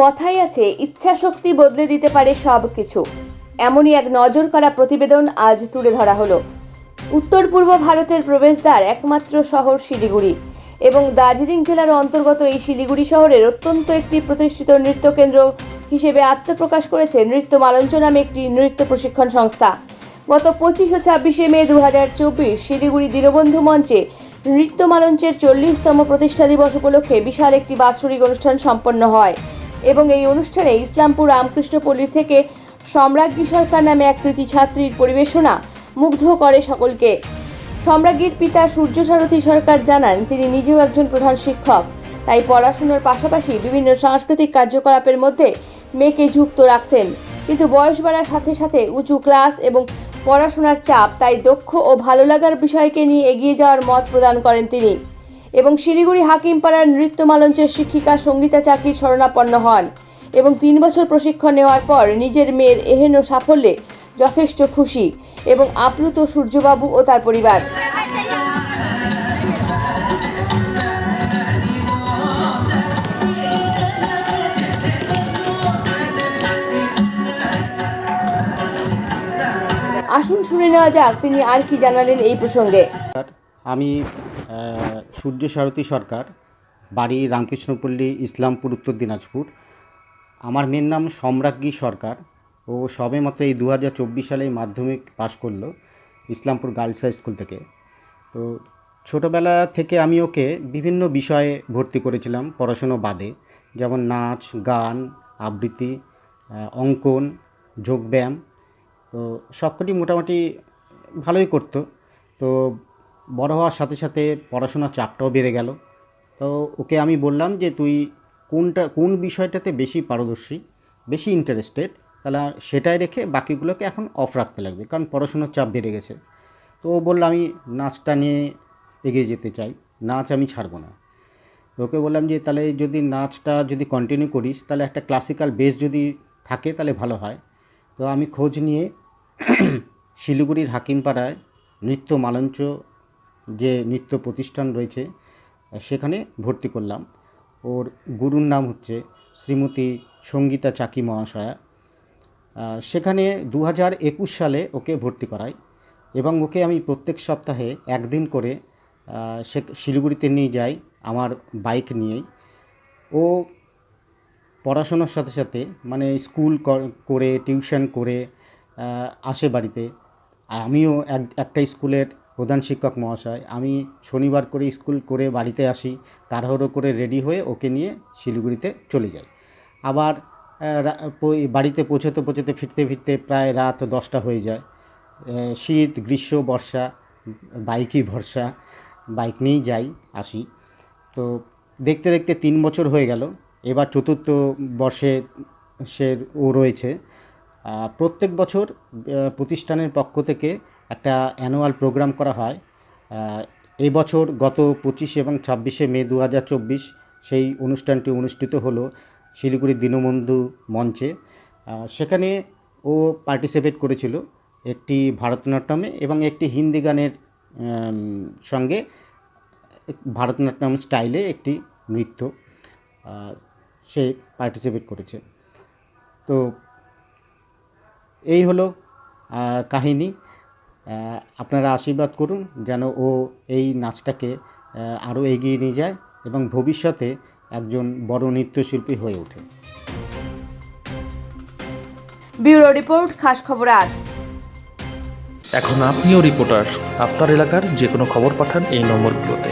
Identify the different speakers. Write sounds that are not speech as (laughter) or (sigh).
Speaker 1: কথাই আছে ইচ্ছা শক্তি বদলে দিতে পারে সব কিছু। এমনই এক নজর করা প্রতিবেদন আজ তুলে ধরা হলো। উত্তর পূর্ব ভারতের প্রবেশদ্বার একমাত্র শহর শিলিগুড়ি এবং দার্জিলিং জেলার অন্তর্গত এই শিলিগুড়ি শহরের অত্যন্ত একটি প্রতিষ্ঠিত নৃত্য কেন্দ্র হিসেবে আত্মপ্রকাশ করেছে নৃত্য মালঞ্চ নামে একটি নৃত্য প্রশিক্ষণ সংস্থা। গত পঁচিশ ও ছাব্বিশে মে দু হাজার চব্বিশ শিলিগুড়ি দীনবন্ধু মঞ্চে নৃত্য মালঞ্চের চল্লিশতম প্রতিষ্ঠা দিবস উপলক্ষে বিশাল একটি বাৎসরিক অনুষ্ঠান সম্পন্ন হয়। এবং এই অনুষ্ঠানে ইসলামপুর রামকৃষ্ণ পল্লীর থেকে সম্রাজ্ঞী সরকার নামে এক কৃতি ছাত্রীর পরিবেশনা মুগ্ধ করে সকলকে। সম্রাজ্ঞীর পিতা সূর্য সারথী সরকার জানান, তিনি নিজেও একজন প্রধান শিক্ষক। তাই পড়াশুনোর পাশাপাশি বিভিন্ন সাংস্কৃতিক কার্যকলাপের মধ্যে মেয়েকে যুক্ত রাখতেন। কিন্তু বয়স বাড়ার সাথে সাথে উঁচু ক্লাস এবং পড়াশোনার চাপ তাই দক্ষ ও ভালো লাগার বিষয়কে নিয়ে এগিয়ে যাওয়ার মত প্রদান করেন তিনি। এবং শিলিগুড়ি হাকিমপাড়ার নৃত্য মালঞ্চের শিক্ষিকা সঙ্গীতা চাকির শরণাপন্ন হন এবং তিন বছর প্রশিক্ষণ নেওয়ার পর নিজের মেয়ের এহেন সাফল্যে যথেষ্ট খুশি এবং আপ্লুত সূর্যবাবু ও তার পরিবার। আসুন শুনে নেওয়া যাক তিনি আর কি জানালেন এই প্রসঙ্গে।
Speaker 2: আমি সূর্য সারথী সরকার, বাড়ি রামকৃষ্ণপল্লী, ইসলামপুর, উত্তর দিনাজপুর। আমার মেয়ের নাম সম্রাজ্ঞী সরকার ও সবেমাত্র এই দু হাজার চব্বিশ সালে মাধ্যমিক পাশ করল ইসলামপুর গার্লস হাই স্কুল থেকে। তো ছোটোবেলা থেকে আমি ওকে বিভিন্ন বিষয়ে ভর্তি করেছিলাম পড়াশুনো বাদে, যেমন নাচ, গান, আবৃত্তি অঙ্কন, যোগব্যায়াম। তো সবকটি মোটামুটি ভালোই করতো। তো বড় হওয়ার সাথে সাথে পড়াশোনার চাপটাও বেড়ে গেল। তো ওকে আমি বললাম যে, তুই কোনটা, কোন বিষয়টাতে বেশি পারদর্শী, বেশি ইন্টারেস্টেড তাহলে সেটাই রেখে বাকিগুলোকে এখন অফ রাখতে লাগবে, কারণ পড়াশোনার চাপ বেড়ে গেছে। তো ও বলল, আমি নাচটা নিয়ে এগিয়ে যেতে চাই, নাচ আমি ছাড়বো না। ওকে বললাম যে, তাহলে যদি নাচটা যদি কন্টিনিউ করিস, তাহলে একটা ক্লাসিক্যাল বেস যদি থাকে, তাহলে ভালো হয়। তো আমি খোঁজ নিয়ে (clears throat) শিলিগুড়ির হাকিমপাড়ায় নৃত্য মালঞ্চ যে নৃত্য প্রতিষ্ঠান রয়েছে, সেখানে ভর্তি করলাম। ওর গুরুর নাম হচ্ছে শ্রীমতী সঙ্গীতা চাকি মহাশয়া। সেখানে দু হাজার একুশ সালে ওকে ভর্তি করাই এবং ওকে আমি প্রত্যেক সপ্তাহে একদিন করে সে শিলিগুড়িতে নিয়ে যাই আমার বাইক নিয়েই। ও পড়াশোনার সাথে সাথে মানে স্কুল করে টিউশন করে আসে বাড়িতে। আমিও এক, একটা স্কুলের প্রধান শিক্ষক মহাশয়, আমি শনিবার করে স্কুল করে বাড়িতে আসি, তাড়াহুড়ো করে রেডি হয়ে ওকে নিয়ে শিলিগুড়িতে চলে যাই। আবার বাড়িতে পৌঁছতে পৌঁছতে ফিরতে ফিরতে প্রায় রাত দশটা হয়ে যায়। শীত, গ্রীষ্ম, বর্ষা, বাইকই ভরসা, বাইক নিয়েই যাই, আসি। তো দেখতে দেখতে তিন বছর হয়ে গেল, এবার চতুর্থ বর্ষে সে ও রয়েছে। প্রত্যেক বছর প্রতিষ্ঠানের পক্ষ থেকে একটা অ্যানুয়াল প্রোগ্রাম করা হয়। এই বছর গত পঁচিশ এবং ছাব্বিশে মে দু হাজার চব্বিশ সেই অনুষ্ঠানটি অনুষ্ঠিত হলো শিলিগুড়ি দীনবন্ধু মঞ্চে। সেখানে ও পার্টিসিপেট করেছিল একটি ভারতনাট্যমে এবং একটি হিন্দি গানের সঙ্গে ভারতনাট্যম স্টাইলে একটি নৃত্য সে পার্টিসিপেট করেছে। তো এই হলো কাহিনী। আপনারা আশীর্বাদ করুন যেন ও এই নাচটাকে আরও এগিয়ে নিয়ে যায় এবং ভবিষ্যতে একজন বড় নৃত্যশিল্পী হয়ে ওঠে।
Speaker 1: ব্যুরো রিপোর্ট খাস খবর আট।
Speaker 3: এখন আপনিও রিপোর্টার। আপনার এলাকার যে কোনো খবর পাঠান এই নম্বরগুলোতে।